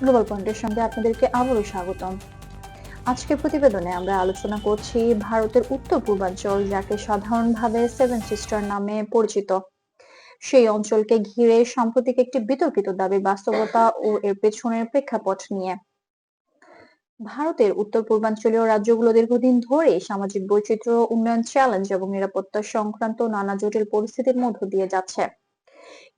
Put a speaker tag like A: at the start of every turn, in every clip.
A: Global পয়েন্টের সঙ্গে আপনাদেরকে আবারও স্বাগতম। আজকের প্রতিবেদনে আমরা আলোচনা করছি ভারতের উত্তর পূর্বাঞ্চল, যাকে সাধারণভাবে সেভেন সিস্টার নামে পরিচিত। সেই অঞ্চলকে ঘিরে সাম্প্রতিক একটি বিতর্কিত দাবির বাস্তবতা ও এর পেছনের প্রেক্ষাপট নিয়ে। ভারতের উত্তর পূর্বাঞ্চলীয় রাজ্যগুলো দীর্ঘদিন ধরে সামাজিক বৈচিত্র্য, উন্নয়ন চ্যালেঞ্জ এবং নিরাপত্তা সংক্রান্ত নানা জটিল পরিস্থিতির মধ্য দিয়ে যাচ্ছে।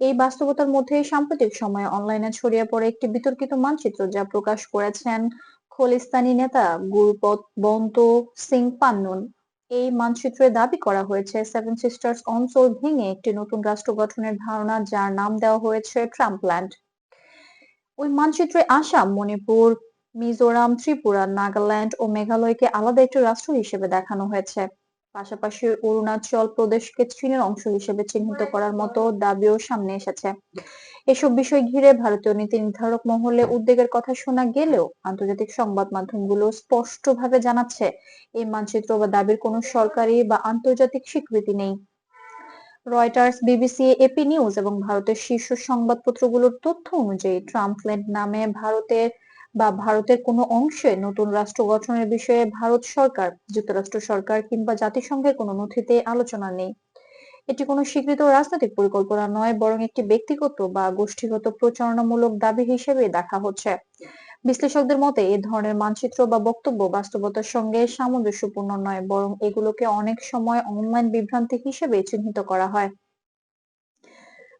A: এই বাস্তবতার মধ্যে সাম্প্রতিক সময়ে অনলাইনে ছড়িয়ে পড়ে একটি বিতর্কিত মানচিত্র যা প্রকাশ করেছেন খলিস্তানি নেতা গুরুপত বন্ত সিং পান্নুন। এই মানচিত্রে দাবি করা হয়েছে, সেভেন সিস্টার্স অঞ্চল ভেঙে একটি নতুন রাষ্ট্র গঠনের ধারণা যার নাম দেওয়া হয়েছে ট্রাম্পল্যান্ড। ওই মানচিত্রে আসাম, মণিপুর, মিজোরাম, ত্রিপুরা, নাগাল্যান্ড ও মেঘালয়কে আলাদা একটি রাষ্ট্র হিসেবে দেখানো হয়েছে। পাশাপাশি অরুণাচল প্রদেশকে চীনের অংশ হিসেবে চিহ্নিত করার মতো দাবিও সামনে এসেছে। এসব বিষয় ঘিরে ভারতীয় নীতি নির্ধারক মহলে উদ্বেগের কথা শোনা গেলেও আন্তর্জাতিক সংবাদ মাধ্যমগুলো স্পষ্টভাবে জানাচ্ছে, এই মানচিত্র বা দাবির কোনো সরকারি বা আন্তর্জাতিক স্বীকৃতি নেই। রয়টার্স, বিবিসি, এপি নিউজ এবং ভারতের শীর্ষ সংবাদপত্রগুলোর তথ্য অনুযায়ী ট্রাম্পল্যান্ড নামে ভারতের বা ভারতের কোনো অংশে নতুন রাষ্ট্র গঠনের বিষয়ে ভারত সরকার, যুক্তরাষ্ট্র সরকার কিংবা জাতিসংঘের কোনো নথিতে আলোচনা নেই। এটি কোনো স্বীকৃত রাজনৈতিক পরিকল্পনা নয়, বরং একটি ব্যক্তিগত বা গোষ্ঠীগত প্রচারণামূলক দাবি হিসেবে দেখা হচ্ছে। বিশ্লেষকদের মতে, এ ধরনের মানচিত্র বা বক্তব্য বাস্তবতার সঙ্গে সামঞ্জস্যপূর্ণ নয়, বরং এগুলোকে অনেক সময় অনলাইন বিভ্রান্তি হিসেবে চিহ্নিত করা হয়।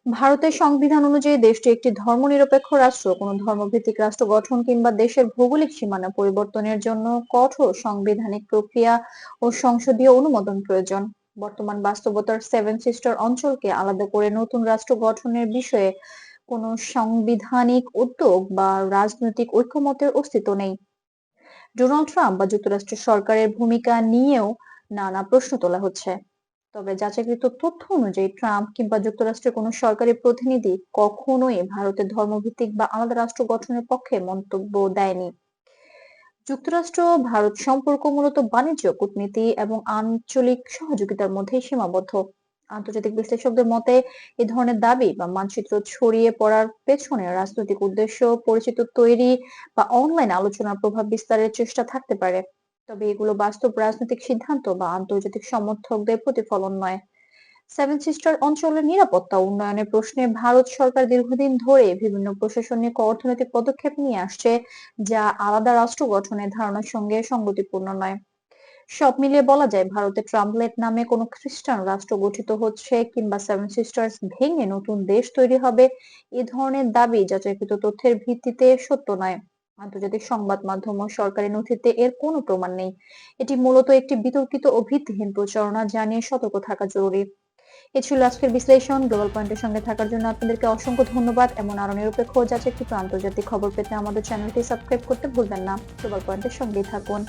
A: ভারতের সংবিধান অনুযায়ী দেশটি একটি ধর্মনিরপেক্ষ রাষ্ট্র, কোনো ধর্মভিত্তিক রাষ্ট্র গঠন কিংবা দেশের ভৌগোলিক সীমানা পরিবর্তনের জন্য কঠোর সাংবিধানিক প্রক্রিয়া ও সংসদীয় অনুমোদন প্রয়োজন। বর্তমান বাস্তবতার সেভেন সিস্টার অঞ্চলকে আলাদা করে নতুন রাষ্ট্র গঠনের বিষয়ে কোনো সাংবিধানিক উদ্যোগ বা রাজনৈতিক ঐক্যমতের অস্তিত্ব নেই। ডোনাল্ড ট্রাম্প বা যুক্তরাষ্ট্র সরকারের ভূমিকা নিয়েও নানা প্রশ্ন তোলা হচ্ছে। তবে যাচাইকৃত তথ্য অনুযায়ী ট্রাম্প কিংবা যুক্তরাষ্ট্রের কোনো সরকারি প্রতিনিধি কখনোই ভারতের ধর্মভিত্তিক বা আলাদা রাষ্ট্র গঠনের পক্ষে মন্তব্য দেয়নি। যুক্তরাষ্ট্র, ভারত সম্পর্ক মূলত বাণিজ্য, কূটনীতি এবং আঞ্চলিক সহযোগিতার মধ্যে সীমাবদ্ধ। আন্তর্জাতিক বিশ্লেষকদের মতে, এ ধরনের দাবি বা মানচিত্র ছড়িয়ে পড়ার পেছনে রাজনৈতিক উদ্দেশ্য, পরিচিত তৈরি বা অনলাইন আলোচনার প্রভাব বিস্তারের চেষ্টা থাকতে পারে। তবে এগুলো বাস্তব রাজনৈতিক সিদ্ধান্ত বা আন্তর্জাতিক সমর্থকদের প্রতিফলন নয়। সেভেন সিস্টার অঞ্চলের নিরাপত্তা উন্নয়নের প্রশ্নে ভারত সরকার দীর্ঘদিন ধরে বিভিন্ন প্রশাসনিক ও অর্থনৈতিক পদক্ষেপ নিয়ে আসছে, যা আলাদা রাষ্ট্র গঠনের ধারণার সঙ্গে সঙ্গতিপূর্ণ নয়। সব মিলিয়ে বলা যায়, ভারতে ট্রাম্পলেট নামে কোনো খ্রিস্টান রাষ্ট্র গঠিত হচ্ছে কিংবা সেভেন সিস্টার্স ভেঙে নতুন দেশ তৈরি হবে, এ ধরনের দাবি যাচাইকৃত তথ্যের ভিত্তিতে সত্য নয়। আন্তর্জাতিক সংবাদ মাধ্যম ও সরকারি নথিতে এর কোনো প্রমাণ নেই। এটি মূলত একটি বিতর্কিত ও ভিত্তিহীন প্রচারণা যা নিয়ে সতর্ক থাকা জরুরি। এ ছিল আজকের বিশ্লেষণ। গ্লোবাল পয়েন্টের সঙ্গে থাকার জন্য আপনাদেরকে অসংখ্য ধন্যবাদ। এমন আরও নিরপেক্ষ যাচ্ছে কিন্তু আন্তর্জাতিক খবর পেতে আমাদের চ্যানেলটি সাবস্ক্রাইব করতে ভুলবেন না। গ্লোবাল পয়েন্টের সঙ্গেই থাকুন।